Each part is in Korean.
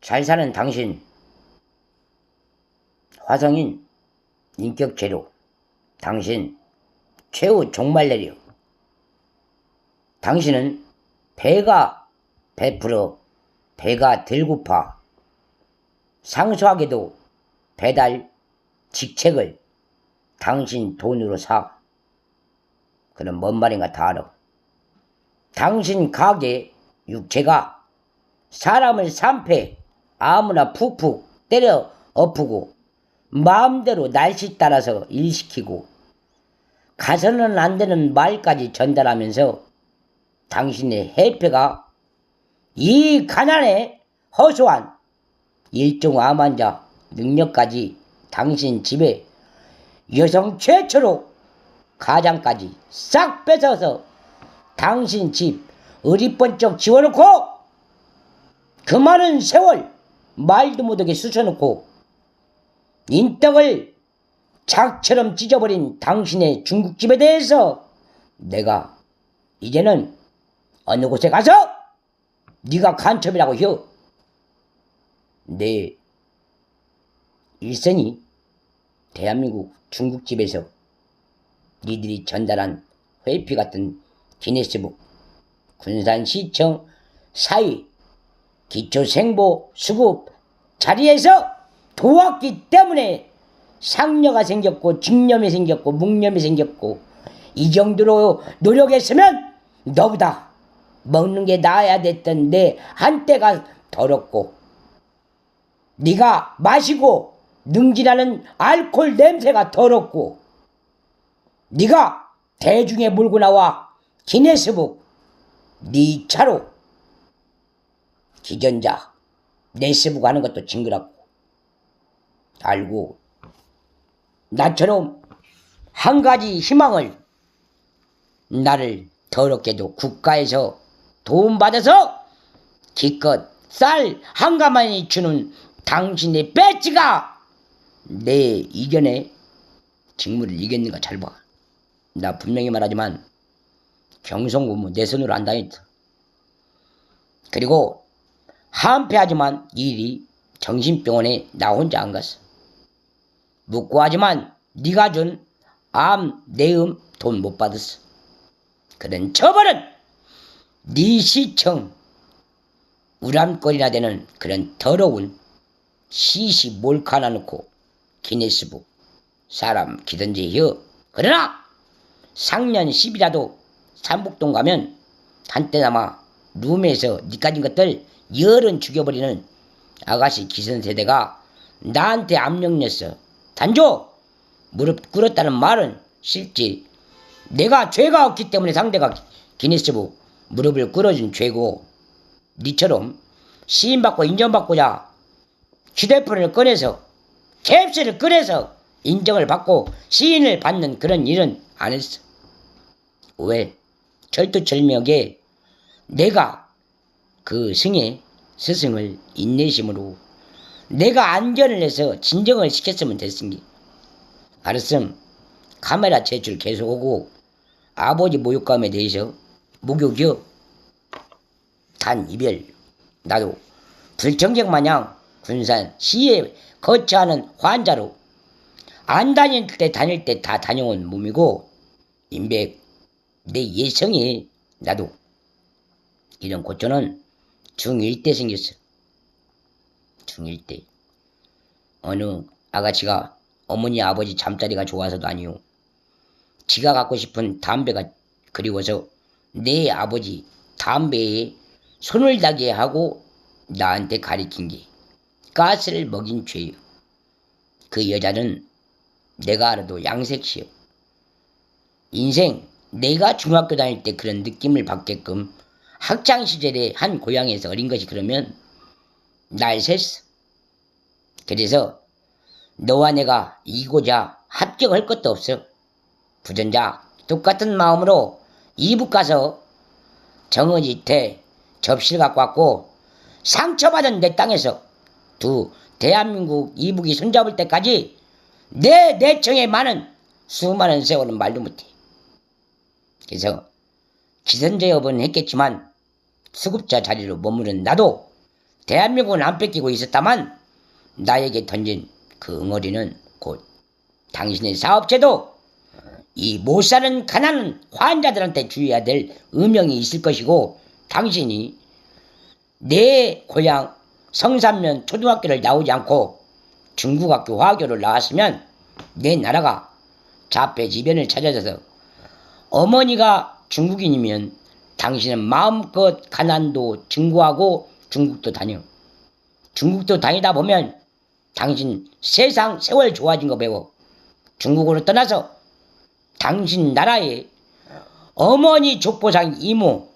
잘 사는 당신. 화성인 인격 제로. 당신 최후 종말 내려 당신은 배가 베풀어 배가 덜 고파. 상소하게도 배달 직책을 당신 돈으로 사. 그럼 뭔 말인가 다 알아. 당신 가게 육체가 사람을 삼패 아무나 푹푹 때려 엎고 마음대로 날씨 따라서 일시키고 가서는 안 되는 말까지 전달하면서 당신의 해패가 이 가난에 허소한 일종 암 환자 능력까지 당신 집에 여성 최초로 가장까지 싹 뺏어서 당신 집 어리번쩍 지워놓고 그 많은 세월 말도 못하게 쑤셔놓고 인떡을 작처럼 찢어버린 당신의 중국집에 대해서 내가 이제는 어느 곳에 가서 네가 간첩이라고 혀. 내 일선이 대한민국 중국집에서 니들이 전달한 회피 같은 기네스북 군산시청 사위 기초생보 수급 자리에서 도왔기 때문에 상녀가 생겼고 직념이 생겼고 묵념이 생겼고 이 정도로 노력했으면 너보다 먹는 게 나아야 됐던 내 한때가 더럽고 네가 마시고 능지나는 알코올 냄새가 더럽고 네가 대중에 몰고 나와 기네스북 네 차로 기전자 네스북 하는 것도 징그럽고 알고 나처럼 한 가지 희망을 나를 더럽게도 국가에서 도움받아서 기껏 쌀 한 가마니 주는 당신의 배지가 내 이견에 직무를 이겼는가 잘 봐. 나 분명히 말하지만 경성고무 내 손으로 안 다녔다. 그리고 한패하지만 일이 정신병원에 나 혼자 안 갔어. 묻고 하지만 네가 준 암, 내음 돈 못 받았어. 그런 처벌은 네 시청 우람거리나 되는 그런 더러운 시시 몰카 하나 놓고 기네스북 사람 기든지 혀 그러나 상년 10이라도 삼북동 가면 한때나마 룸에서 니까진 것들 열은 죽여버리는 아가씨 기선세대가 나한테 압력 냈어 단조 무릎 꿇었다는 말은 실지 내가 죄가 없기 때문에 상대가 기네스북 무릎을 꿇어준 죄고 니처럼 시인받고 인정받고자 휴대폰을 꺼내서 캡슐을 꺼내서 인정을 받고 시인을 받는 그런 일은 안 했어. 왜? 철두철미하게 내가 그 승의 스승을 인내심으로 내가 안전을 해서 진정을 시켰으면 됐습니다. 알았음 카메라 제출 계속 오고 아버지 모욕감에 대해서 목욕이요. 단 이별 나도 불청객 마냥 군산 시에 거처하는 환자로 안 다닐 때 다닐 때 다 다녀온 몸이고 인백 내 예성이 나도 이런 고초는 중1 때 생겼어. 중1 때. 어느 아가씨가 어머니 아버지 잠자리가 좋아서도 아니요. 지가 갖고 싶은 담배가 그리워서 내 아버지 담배에 손을 닿게 하고 나한테 가리킨 게 가스를 먹인 죄요. 그 여자는 내가 알아도 양색시요. 인생 내가 중학교 다닐 때 그런 느낌을 받게끔 학창 시절에 한 고향에서 어린 것이 그러면 날 샜어. 그래서 너와 내가 이고자 합격할 것도 없어. 부전자 똑같은 마음으로 이북 가서 정어지태 접시를 갖고 왔고 상처받은 내 땅에서 두 대한민국 이북이 손잡을 때까지 내 내청에 많은 수많은 세월은 말도 못해. 그래서 기선제압은 했겠지만 수급자 자리로 머무른 나도 대한민국은 안 뺏기고 있었다만 나에게 던진 그 응어리는 곧 당신의 사업체도 이 못 사는 가난한 환자들한테 주어야 될 음영이 있을 것이고 당신이 내 고향 성산면 초등학교를 나오지 않고 중국학교 화교를 나왔으면 내 나라가 자폐 지변을 찾아져서 어머니가 중국인이면 당신은 마음껏 가난도 증거하고 중국도 다녀. 중국도 다니다 보면 당신 세상 세월 좋아진 거 배워. 중국으로 떠나서 당신 나라에 어머니 족보상 이모,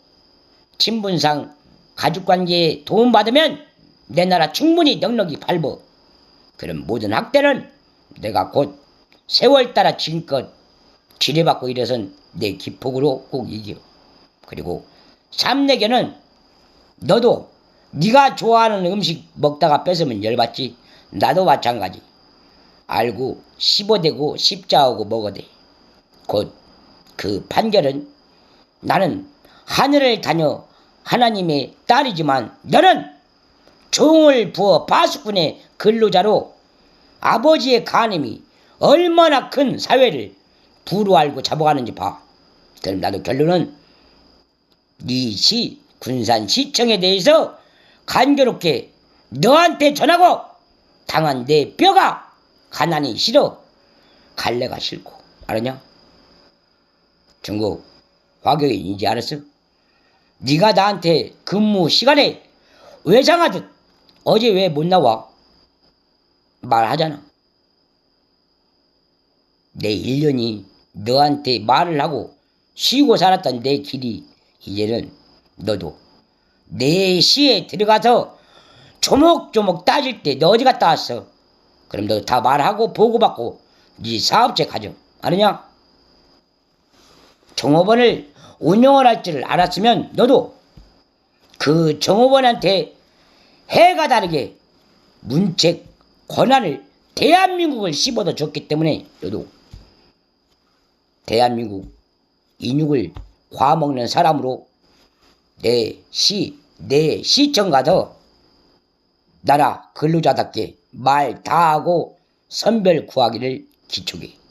친분상 가족관계에 도움받으면 내 나라 충분히 넉넉히 밟어. 그럼 모든 학대는 내가 곧 세월 따라 지금껏 지뢰받고 이래선 내 기폭으로 꼭 이겨. 그리고 삼내견은 너도 네가 좋아하는 음식 먹다가 뺏으면 열받지. 나도 마찬가지. 알고 씹어대고 십자하고 먹어대. 곧 그 판결은 나는 하늘을 다녀 하나님의 딸이지만 너는 종을 부어 바수꾼의 근로자로 아버지의 간음이 얼마나 큰 사회를 부로 알고 잡아가는지 봐. 그럼 나도 결론은 네시 군산시청에 대해서 간교롭게 너한테 전하고 당한 내 뼈가 가난이 싫어 갈래가 싫고 알았냐? 중국 화교인인지 알았어? 네가 나한테 근무 시간에 외상하듯 어제 왜 못 나와? 말하잖아. 내 1년이 너한테 말을 하고 쉬고 살았던 내 길이 이제는 너도 내 시에 들어가서 조목조목 따질 때 너 어디 갔다 왔어? 그럼 너다 말하고 보고받고 네 사업체 가져. 아느냐? 종업원을 운영을 할 줄 알았으면 너도 그 종업원한테 해가 다르게 문책 권한을 대한민국을 씹어도 줬기 때문에 너도 대한민국 인육을 과먹는 사람으로 내 시, 내 시청 가서 나라 근로자답게 말 다 하고 선별 구하기를 기촉해.